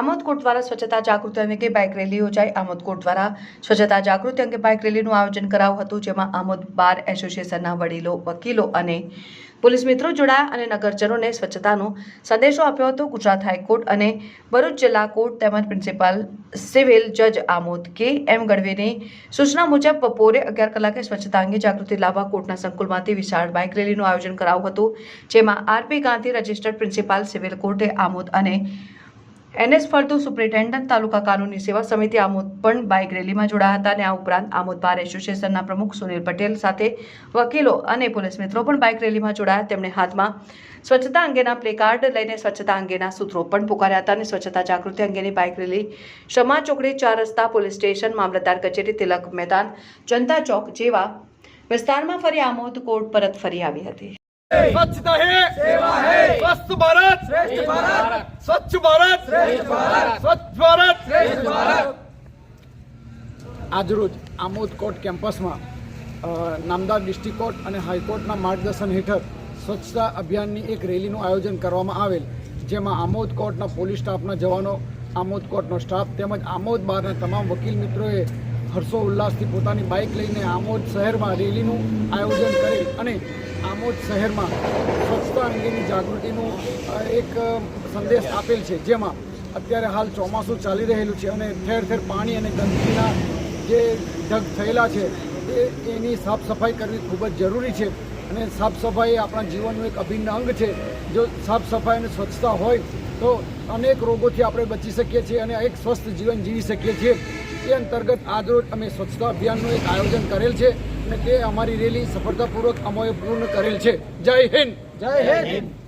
Amod court દ્વારા સ્વચ્છતા જાગૃતિ અંગે બાઇક રેલી યોજાઈ. આમોદકોટ દ્વારા સ્વચ્છતા જાગૃતિ અંગે બાઇક રેલીનું આયોજન કરાયું હતું, જેમાં આમોદ બાર એસોસિએશનના વડીલો, વકીલો અને પોલીસ મિત્રો જોડાયા અને નગરજનોને સ્વચ્છતાનો સંદેશો આપ્યો હતો. ગુજરાત હાઈકોર્ટ અને ભરૂચ જિલ્લા કોર્ટ તેમજ પ્રિન્સિપાલ સિવિલ જજ આમોદ કે એમ ગઢવીની સૂચના મુજબ બપોરે અગિયાર કલાકે સ્વચ્છતા અંગે જાગૃતિ લાવવા કોર્ટના સંકુલમાંથી વિશાળ બાઇક રેલીનું આયોજન કરાયું હતું, જેમાં RP Gandhi registered principal civil કોર્ટે આમોદ અને એનએસ ફળદુ સુપ્રિન્ટેન્ડન્ટ તાલુકા કાનૂની સેવા સમિતિ આમોદ પણ બાઇક રેલીમાં જોડાયા હતા અને આ ઉપરાંત આમોદ બાર એસોસિએશનના પ્રમુખ સુનિલ પટેલ સાથે વકીલો અને પોલીસ મિત્રો પણ બાઇક રેલીમાં જોડાયા. તેમણે હાથમાં સ્વચ્છતા અંગેના પ્લેકાર્ડ લઈને સ્વચ્છતા અંગેના સૂત્રો પણ પુકાર્યા હતા અને સ્વચ્છતા જાગૃતિ અંગેની બાઇક રેલી શમા ચોકડી, ચાર રસ્તા, પોલીસ સ્ટેશન, મામલતદાર કચેરી, તિલક મેદાન, જનતા ચોક જેવા વિસ્તારમાં ફરી આમોદ કોર્ટ પરત ફરી આવી હતી. स्वच्छता है सेवा है स्वस्थ भारत श्रेष्ठ भारत स्वच्छ भारत श्रेष्ठ भारत स्वच्छ भारत श्रेष्ठ भारत આજરોજ આમોદ કોર્ટ કેમ્પસમાં અ, નામદાર ડિસ્ટ્રિક્ટ કોર્ટ અને હાઈકોર્ટના માર્ગદર્શન હેઠળ સ્વચ્છતા અભિયાનની એક રેલીનું આયોજન કરવામાં આવેલ જેમાં આમોદ કોર્ટના પોલીસ સ્ટાફના જવાનો આમોદ કોર્ટનો સ્ટાફ તેમજ આમોદ બહારના તમામ વકીલ મિત્રોએ હર્ષો ઉલ્લાસથી પોતાની બાઇક લઈને આમોદ શહેરમાં રેલીનું આયોજન કરી અને આમોદ શહેરમાં સ્વચ્છતા અંગેની જાગૃતિનું એક સંદેશ આપેલ છે, જેમાં અત્યારે હાલ ચોમાસું ચાલી રહેલું છે અને ઠેર ઠેર પાણી અને ગંદકીના જે ઢગ થયેલા છે એ એની સાફ સફાઈ કરવી ખૂબ જ જરૂરી છે અને સાફ સફાઈ આપણા જીવનનું એક અભિન્ન અંગ છે. જો સાફ સફાઈ અને સ્વચ્છતા હોય તો અનેક રોગોથી આપણે બચી શકીએ છીએ અને એક સ્વસ્થ જીવન જીવી શકીએ છીએ. એ અંતર્ગત આજરોજ અમે સ્વચ્છતા અભિયાનનું એક આયોજન કરેલ છે અને તે અમારી રેલી સફળતાપૂર્વક અમોએ પૂર્ણ કરેલ છે. જય હિન્દ! જય હિન્દ!